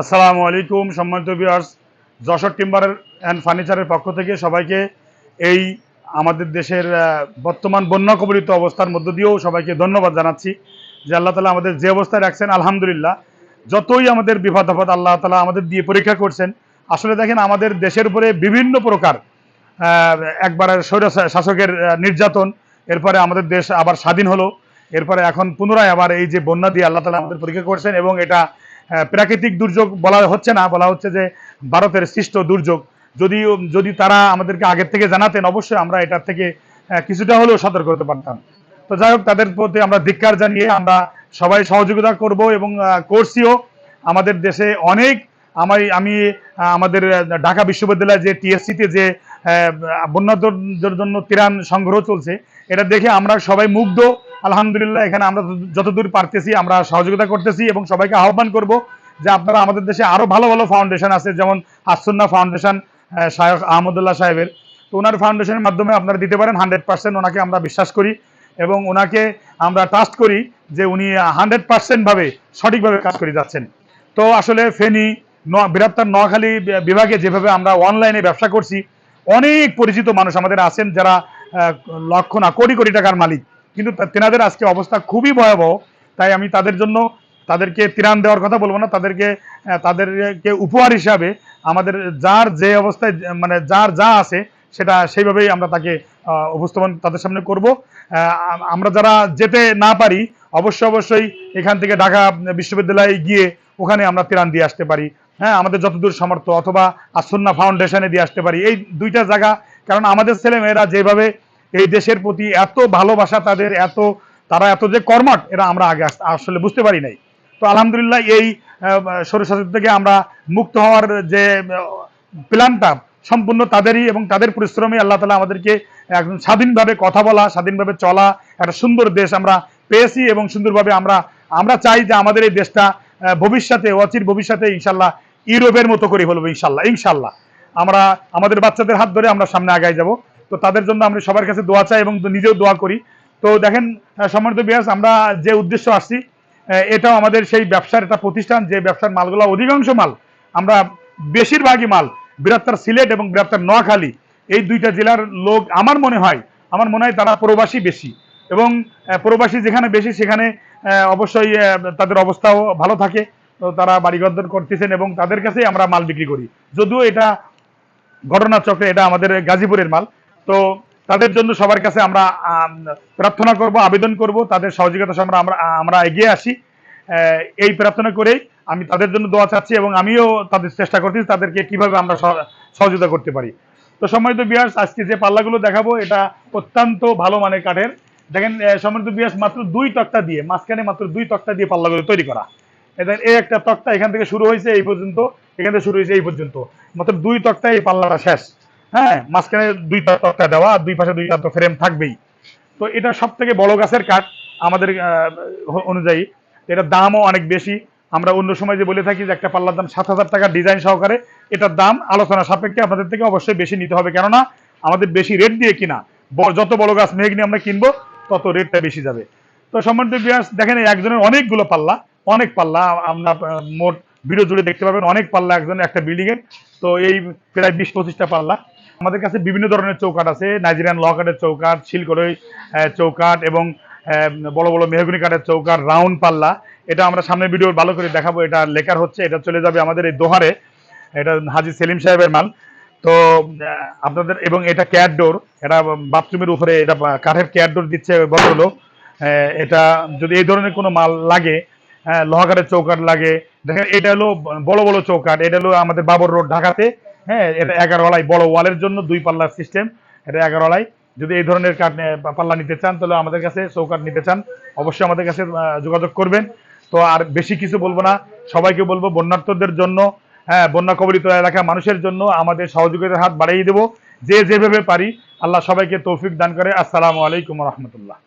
আসসালামু আলাইকুম, সম্মানিত ভিউয়ার্স যশোর টিম্বার অ্যান্ড ফার্নিচারের পক্ষ থেকে সবাইকে এই আমাদের দেশের বর্তমান বন্যা কবলিত অবস্থার মধ্য দিয়েও সবাইকে ধন্যবাদ জানাচ্ছি যে আল্লাহ তালা আমাদের যে অবস্থায় রাখছেন, আলহামদুলিল্লাহ। যতই আমাদের বিপদ আপদ আল্লাহ তালা আমাদের দিয়ে পরীক্ষা করছেন, আসলে দেখেন আমাদের দেশের উপরে বিভিন্ন প্রকার একবারের স্বৈর শাসকের নির্যাতন, এরপরে আমাদের দেশ আবার স্বাধীন হলো, এরপরে এখন পুনরায় আবার এই যে বন্যা দিয়ে আল্লাহ তালা আমাদের পরীক্ষা করছেন এবং এটা প্রাকৃতিক দুর্যোগ বলা হচ্ছে না, বলা হচ্ছে যে ভারতের সৃষ্ট দুর্যোগ। যদি যদি তারা আমাদেরকে আগের থেকে জানাতেন, অবশ্যই আমরা এটার থেকে কিছুটা হলেও সতর্ক হতে পারতাম। তো যাই হোক, তাদের প্রতি আমরা ধিক্কার জানিয়ে আমরা সবাই সহযোগিতা করব এবং করছিও আমাদের দেশে অনেক আমি আমি আমাদের ঢাকা বিশ্ববিদ্যালয়ে যে টিএসসিতে যে বন্যাদের জন্য ত্রাণ সংগ্রহ চলছে, এটা দেখে আমরা সবাই মুগ্ধ। আলহামদুলিল্লাহ, এখানে আমরা যতদূর পারতেছি, আমরা সহযোগিতা করতেছি এবং সবাইকে আহ্বান করব যে আপনারা আমাদের দেশে আরও ভালো ভালো ফাউন্ডেশন আছে, যেমন আসন্না ফাউন্ডেশন শায়ক আহমদুল্লাহ সাহেবের। তো ওনার ফাউন্ডেশনের মাধ্যমে আপনারা দিতে পারেন হান্ড্রেড পার্সেন্ট ওনাকে আমরা বিশ্বাস করি এবং ওনাকে আমরা ট্রাস্ট করি যে উনি হান্ড্রেড পার্সেন্টভাবে সঠিকভাবে কাজ করে যাচ্ছেন। তো আসলে ফেনী বৃহত্তর নোয়াখালী বিভাগে যেভাবে আমরা অনলাইনে ব্যবসা করছি, অনেক পরিচিত মানুষ আমাদের আছেন যারা লক্ষ না, কোটি কোটি টাকার মালিক। কিন্তু তেনাদের আজকে অবস্থা খুবই ভয়াবহ। তাই আমি তাদের জন্য তাদেরকে ত্রাণ দেওয়ার কথা বলব না, তাদেরকে তাদেরকে উপহার হিসাবে আমাদের যার যে অবস্থায় মানে যার যা আছে, সেটা সেইভাবেই আমরা তাকে উপস্থাপন তাদের সামনে করব। আমরা যারা যেতে না পারি অবশ্যই অবশ্যই এখান থেকে ঢাকা বিশ্ববিদ্যালয়ে গিয়ে ওখানে আমরা ত্রাণ দিয়ে আসতে পারি। হ্যাঁ আমাদের যতদূর সামর্থ্য, অথবা আসন্না ফাউন্ডেশনে দিয়ে আসতে পারি। এই দুইটা জায়গা, কারণ আমাদের ছেলেমেয়েরা যেভাবে এই দেশের প্রতি এত ভালোবাসা, তাদের এত, তারা এত যে কর্মট এরা আমরা আগে আসলে বুঝতে পারি নাই। তো আলহামদুলিল্লাহ এই সরস্বতী থেকে আমরা মুক্ত হওয়ার যে প্ল্যানটা সম্পূর্ণ তাদেরই এবং তাদের পরিশ্রমে আল্লাহ তালা আমাদেরকে একদম স্বাধীনভাবে কথা বলা, স্বাধীনভাবে চলা, একটা সুন্দর দেশ আমরা পেয়েছি এবং সুন্দরভাবে আমরা আমরা চাই যে আমাদের এই দেশটা ভবিষ্যতে, অচির ভবিষ্যতে ইনশাল্লাহ ইউরোপের মতো করে বলব ইনশাল্লাহ ইনশাল্লাহ। আমরা, আমাদের বাচ্চাদের হাত ধরে আমরা সামনে আগায় যাব। তো তাদের জন্য আমরা সবার কাছে দোয়া চাই এবং নিজেও দোয়া করি। তো দেখেন সম্মানিত বিয়াস আমরা যে উদ্দেশ্য আসছি এটাও আমাদের সেই ব্যবসার একটা প্রতিষ্ঠান, যে ব্যবসার মালগুলো অধিকাংশ মাল, আমরা বেশিরভাগই মাল, বৃহত্তর সিলেট এবং বৃহত্তর নোয়াখালী, এই দুইটা জেলার লোক, আমার মনে হয়, আমার মনে হয় তারা প্রবাসী বেশি। এবং প্রবাসী যেখানে বেশি সেখানে অবশ্যই তাদের অবস্থাও ভালো থাকে। তো তারা বাড়িঘর করতেছেন এবং তাদের কাছেই আমরা মাল বিক্রি করি। যদিও এটা ঘটনাচক্রে এটা আমাদের গাজীপুরের মাল। তো তাদের জন্য সবার কাছে আমরা প্রার্থনা করব, আবেদন করব। তাদের সহযোগিতা আমরা আমরা এগিয়ে আসি। এই প্রার্থনা করেই আমি তাদের জন্য দোয়া চাচ্ছি এবং আমিও তাদের চেষ্টা করতেছি তাদেরকে কীভাবে আমরা সহ- সহযোগিতা করতে পারি। তো সম্মানিত বিয়াস আজকে যে পাল্লাগুলো দেখাবো, এটা অত্যন্ত ভালো মানের কাঠের। দেখেন সমৃদ্ধ বিয়াস মাত্র দুই তক্তা দিয়ে, মাঝখানে মাত্র দুই তক্তা দিয়ে পাল্লাগুলো তৈরি করা। এদের এই একটা তক্তা এখান থেকে শুরু হয়েছে এই পর্যন্ত, এখান থেকে শুরু হয়েছে এই পর্যন্ত। মাত্র দুই তক্তায় এই পাল্লাটা শেষ। হ্যাঁ মাঝখানে দুই তক্তা দেওয়া, আর দুই পাশে দুইটা তো ফ্রেম থাকবেই। তো এটা সব থেকে বড় গাছের কাঠ আমাদের অনুযায়ী। এটার দামও অনেক বেশি। আমরা অন্য সময় যে বলে থাকি যে একটা পাল্লার দাম সাত হাজার টাকা ডিজাইন সহকারে, এটার দাম আলোচনা সাপেক্ষে আপনাদের থেকে অবশ্যই বেশি নিতে হবে। কেননা, আমাদের বেশি রেট দিয়ে কিনা যত বড় গাছ মেঘনি আমরা কিনবো তত রেটটা বেশি যাবে। তো সম্মানিত বিয়াস দেখেন একজনের অনেকগুলো পাল্লা অনেক পাল্লা আমরা মোট ভিডিও জুড়ে দেখতে পাবেন অনেক পাল্লা একজনের একটা বিল্ডিং এর। তো এই প্রায় বিশ পঁচিশটা পাল্লা। আমাদের কাছে বিভিন্ন ধরনের চৌকাট আছে নাইজেরিয়ান ল কাঠের চৌকাট শিলকড়ই আহ, চৌকাট এবং বড় বড় মেহগুনি কাঠের চৌকাট রাউন্ড পাল্লা। এটা আমরা সামনের ভিডিও ভালো করে দেখাবো এটা লেখার হচ্ছে এটা চলে যাবে আমাদের এই দোহারে। এটা হাজি সেলিম সাহেবের মাল। তো আপনাদের, এবং এটা ক্যাট ডোর এটা বাথরুমের উপরে, এটা কাঠের ক্যাট ডোর দিচ্ছে ভদ্রলোক। এটা যদি এই ধরনের কোনো মাল লাগে হ্যাঁ লোহাকারের চৌকাট লাগে, দেখেন, এটা হলো বড় বড় চৌকাট এটা হলো আমাদের বাবর রোড, ঢাকাতে। হ্যাঁ এটা এগারো আলাই বড় ওয়ালের জন্য দুই পাল্লার সিস্টেম এটা এগারো আলাই যদি এই ধরনের কাঠ পাল্লা নিতে চান, তাহলে আমাদের কাছে চৌকাট নিতে চান, অবশ্যই আমাদের কাছে যোগাযোগ করবেন। তো আর বেশি কিছু বলব না, সবাইকে বলব, বন্যার্থদের জন্য হ্যাঁ বন্যা কবলিত এলাকা মানুষের জন্য আমাদের সহযোগিতার হাত বাড়িয়ে দেব। যে যেভাবে পারি, আল্লাহ সবাইকে তৌফিক দান করে। আসসালামু আলাইকুম রহমতুল্লাহ।